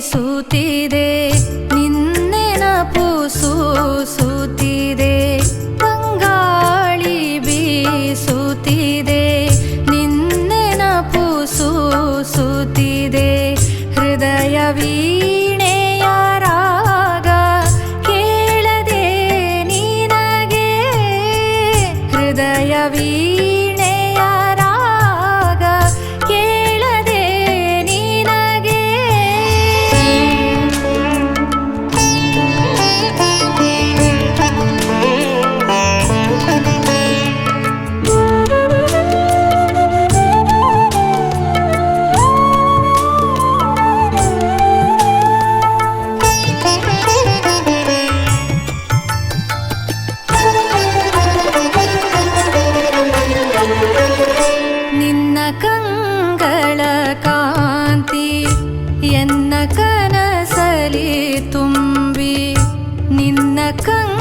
ಸೂತಿದೆ ನಿನ್ನೆ ನಪು ಸೂಸುತ್ತಿದೆ ಬಂಗಾಳಿ ಬೀಸುತ್ತಿದೆ ನಿನ್ನೆ ನಪು ಸೂಸುತ್ತಿದೆ ಹೃದಯ ವೀಣೆಯ ಕೇಳದೆ ನಿನಗೆ, ಹೃದಯ ವೀ ನಿನ್ನ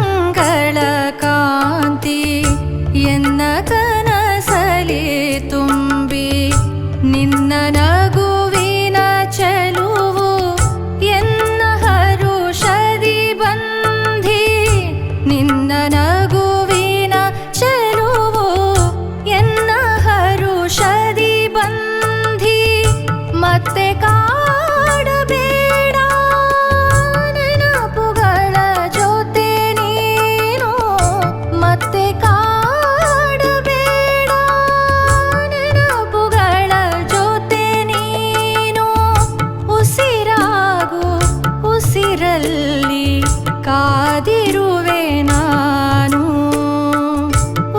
ಉಸಿರಲ್ಲಿ ಕಾದಿರುವೆ ನಾನು.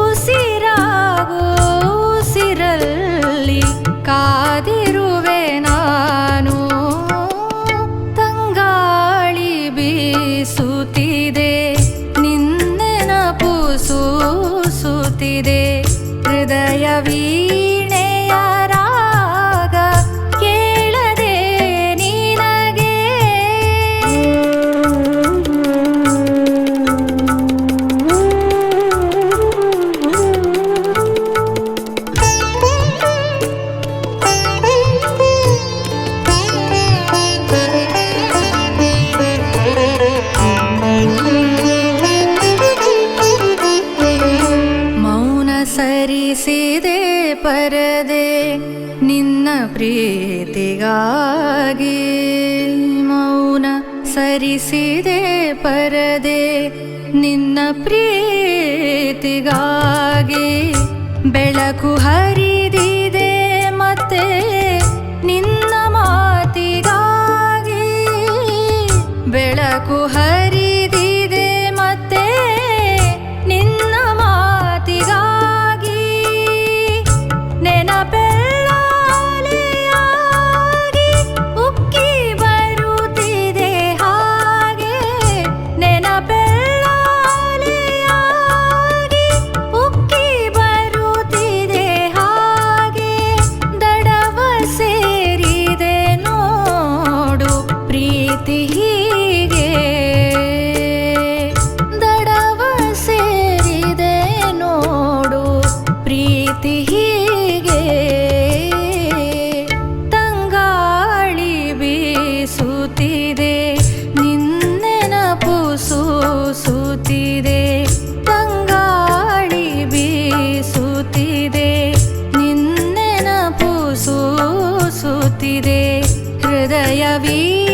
ಉಸಿರಾಗೋ ಉಸಿರಲ್ಲಿ ಕಾದಿರುವೆ ನಾನು. ತಂಗಾಳಿ ಬೀಸುತ್ತಿದೆ ನಿನ್ನೆನಪು ಸೂಸುತ್ತಿದೆ ಹೃದಯ ಸರಿಸಿದೆ ಪರದೆ ನಿನ್ನ ಪ್ರೀತಿಗಾಗಿ ಮೌನ ಸರಿಸಿದೆ ಪರದೆ ನಿನ್ನ ಪ್ರೀತಿಗಾಗಿ ಬೆಳಕು ಹರಿದಿದೆ ಸ್ಥಿತಿ ಹೀಗೆ. ದಡವ ಸೇರಿದೆ ನೋಡು ಪ್ರೀತಿ ಹೀಗೆ. ತಂಗಾಳಿ ಬೀಸುತ್ತಿದೆ ನಿನ್ನೆನ ಪುಸೂಸುತ್ತಿದೆ ತಂಗಾಳಿ ಬೀಸುತ್ತಿದೆ ನಿನ್ನೆನ ಪುಸೂಸುತ್ತಿದೆ ಹೃದಯವೀ